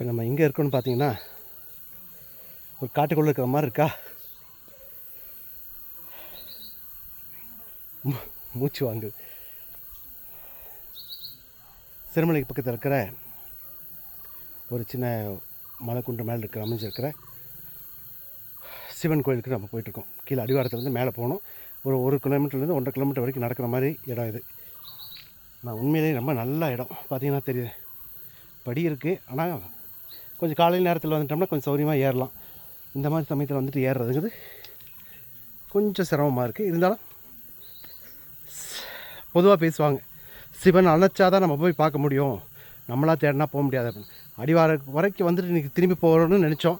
இப்போ நம்ம எங்கே இருக்கோம்னு பார்த்தீங்கன்னா ஒரு காட்டுக்குள்ளே இருக்கிற மாதிரி இருக்கா? மூ- மூச்சு வாங்குது சிறுமலைக்கு பக்கத்தில் இருக்கிற ஒரு சின்ன மலைக்குண்டு மேலே இருக்கிற அமைஞ்சிருக்கிற சிவன் கோயிலுக்கு நம்ம போயிட்டுருக்கோம். கீழே அடிவாரத்துலேருந்து மேலே போகணும். ஒரு ஒரு கிலோமீட்டர்லேருந்து ஒன்றரை கிலோமீட்டர் வரைக்கும் நடக்கிற மாதிரி இடம் இது. நான் உண்மையிலேயே ரொம்ப நல்ல இடம். பார்த்திங்கன்னா தெரியுது. படி இருக்குது. ஆனால் கொஞ்சம் காலை நேரத்தில் வந்துட்டோம்னா கொஞ்சம் சௌரியமாக ஏறலாம். இந்த மாதிரி சமயத்தில் வந்துட்டு ஏறுறதுங்கிறது கொஞ்சம் சிரமமாக இருக்குது இருந்தாலும் பொதுவாக பேசுவாங்க. சிவன் அழைச்சாதான் நம்ம போய் பார்க்க முடியும். நம்மளா தேடினா போக முடியாது அப்படின்னு. அடிவார வரைக்கும் வந்துட்டு இன்றைக்கி திரும்பி போகணும்னு நினச்சோம்.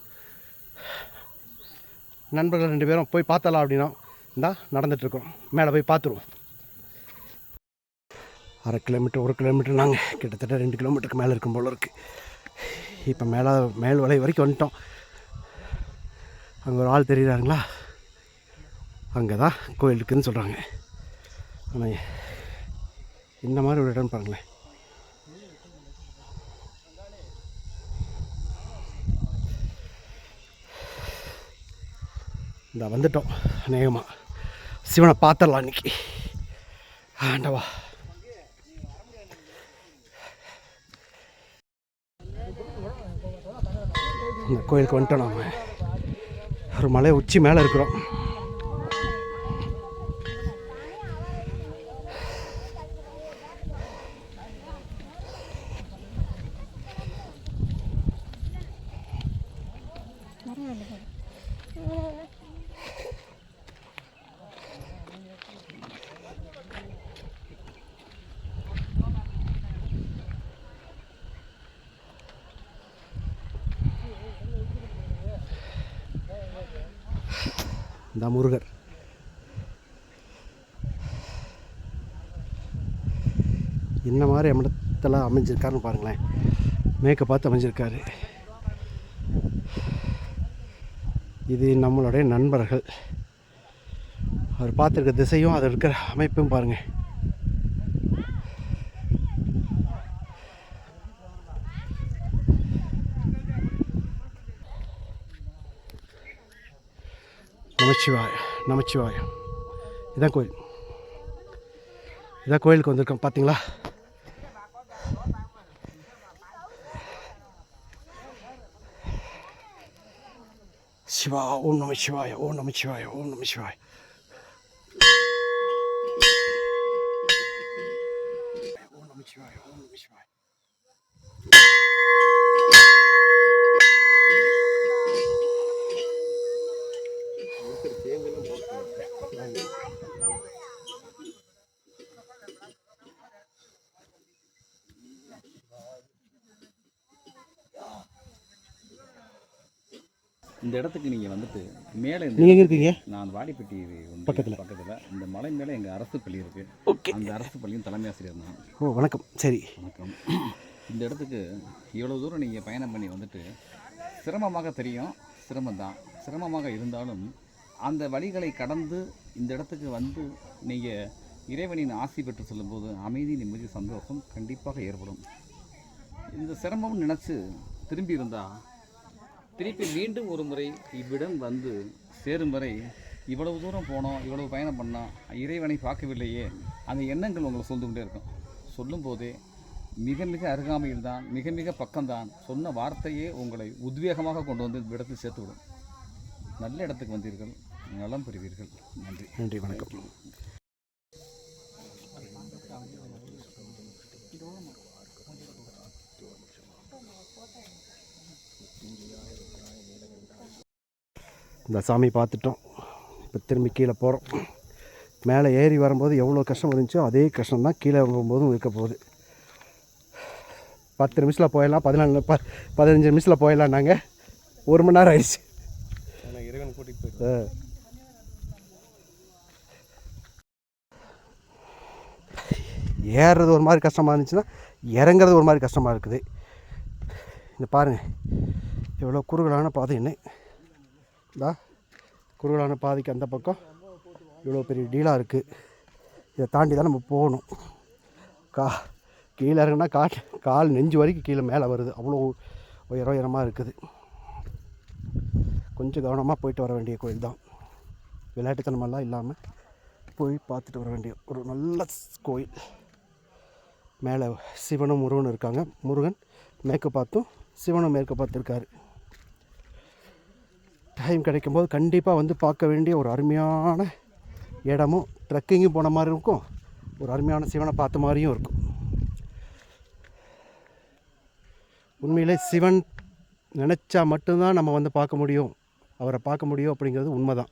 நண்பர்கள் ரெண்டு பேரும் போய் பார்த்தலாம் அப்படின்னா இந்தா நடந்துகிட்ருக்கோம் மேலே போய் பார்த்துருவோம். அரை கிலோமீட்டர் ஒரு கிலோமீட்டர் நாங்கள் கிட்டத்தட்ட ரெண்டு கிலோமீட்டருக்கு மேலே இருக்கும் போல இருக்குது இப்போ மேலே மேல் வலை வரைக்கும் வந்துட்டோம். அங்கே ஒரு ஆள் தெரியுறாங்களா அங்கே தான் கோயில் இருக்குதுன்னு சொல்கிறாங்க ஆனால் இந்த மாதிரி ஒரு இடம் பாருங்களேன். இந்த வந்துட்டோம் அநேகமாக சிவனை பார்த்துடலாம் இன்னைக்கு. ஆண்டவா. இந்த கோயிலுக்கு வந்துட்டோம் நம்ம. ஒரு மலை உச்சி மேலே இருக்கிறோம். இந்த முருகர். என்ன மாதிரி அமிடத்தில் அமைஞ்சிருக்காருன்னு பாருங்களேன். மேக்கை பார்த்து அமைஞ்சிருக்காரு. இது நம்மளுடைய நண்பர்கள். அவர் பார்த்துருக்க திசையும் அதில் இருக்கிற அமைப்பும் பாருங்கள் நமச்சிவாய நமச்சிவாய. இதான் கோயில். இதான் கோயிலுக்கு வந்திருக்கோம். பார்த்தீங்களா சிவா ஓம் நம சிவாய ஓம் நம சிவாய ஓம் நம சிவாய ஓம் நம சிவாய ஓம் நம சிவாய இந்த இடத்துக்கு நீங்கள் வந்துட்டு மேலே நீங்கள் எங்கே இருக்கீங்க? நான் வாடிப்பட்டி பக்கத்துல. பக்கத்தில். இந்த மலை மேலே எங்கள் அரசு பள்ளி இருக்குது ஓகே அந்த அரசு பள்ளியின் தலைமை ஆசிரியர் தான் ஓ வணக்கம். சரி. வணக்கம். இந்த இடத்துக்கு இவ்வளோ தூரம் நீங்கள் பயணம் பண்ணி வந்துட்டு சிரமமாக தெரியும். சிரமம்தான். சிரமமாக இருந்தாலும் அந்த வழிகளை கடந்து இந்த இடத்துக்கு வந்து நீங்கள் இறைவனின் ஆசி பெற்று செல்லும்போது அமைதி நிம்மதி சந்தோஷம் கண்டிப்பாக ஏற்படும். இந்த சிரமம் நினச்சி திரும்பி இருந்தால் திருப்பி மீண்டும் ஒரு முறை இவ்விடம் வந்து சேரும் வரை இவ்வளவு தூரம் போனோம் இவ்வளவு பயணம் பண்ணோம் இறைவனை பார்க்கவில்லையே அந்த எண்ணங்கள் உங்களை சொல்லிக்கிட்டே இருக்கும். சொல்லும்போதே மிக மிக அருகாமையில் தான் மிக மிக பக்கம்தான் சொன்ன வார்த்தையே உங்களை உத்வேகமாக கொண்டு வந்து இந்த இடத்தில் சேர்த்து விடும். நல்ல இடத்துக்கு வந்தீர்கள். நலம் பெறுவீர்கள். நன்றி. நன்றி வணக்கம். இந்த சாமி பார்த்துட்டோம். இப்போ திரும்பி கீழே போகிறோம் மேலே ஏறி வரும்போது எவ்வளோ கஷ்டம் இருந்துச்சோ அதே கஷ்டம் தான் கீழே போகும்போதும் இருக்க போகுது. பத்து நிமிஷத்தில் போயிடலாம். பதினாலு ப பதினஞ்சு நிமிஷத்தில் போயிடலாம் நாங்கள் ஒரு மணி நேரம் ஆயிடுச்சு. இறைவன் கூட்டிகிட்டு போயிட்டு ஏறுறது ஒரு மாதிரி கஷ்டமாக இருந்துச்சுன்னா இறங்குறது ஒரு மாதிரி கஷ்டமாக இருக்குது. இந்த பாருங்கள் எவ்வளோ குறுகலான பாதைன்னு இதா குறுகலான பாதைக்கு அந்த பக்கம் இவ்வளோ பெரிய டீலாக இருக்குது இதை தாண்டி தான் நம்ம போகணும். கா கீழே இறங்குனா கா கால் நெஞ்சு வரைக்கும் கீழே மேலே வருது. அவ்வளோ உயர உயரமாக இருக்குது. கொஞ்சம் கவனமாக போயிட்டு வர வேண்டிய கோயில் தான். விளையாட்டுத்தனமெல்லாம் இல்லாமல் போய் பார்த்துட்டு வர வேண்டிய ஒரு நல்ல கோயில். மேலே சிவனும் முருகனும் இருக்காங்க. முருகன் மேற்கு பார்த்தும் சிவனும் மேற்கு பார்த்துருக்காரு. டைம் கிடைக்கும்போது கண்டிப்பாக வந்து பார்க்க வேண்டிய ஒரு அருமையான இடமும் ட்ரெக்கிங்கும் போன மாதிரி இருக்கும். ஒரு அருமையான சிவனை பார்த்த மாதிரியும் இருக்கும். உண்மையிலே சிவன் நினச்சா மட்டும்தான் நம்ம வந்து பார்க்க முடியும். அவரை பார்க்க முடியும் அப்படிங்கிறது உண்மைதான்.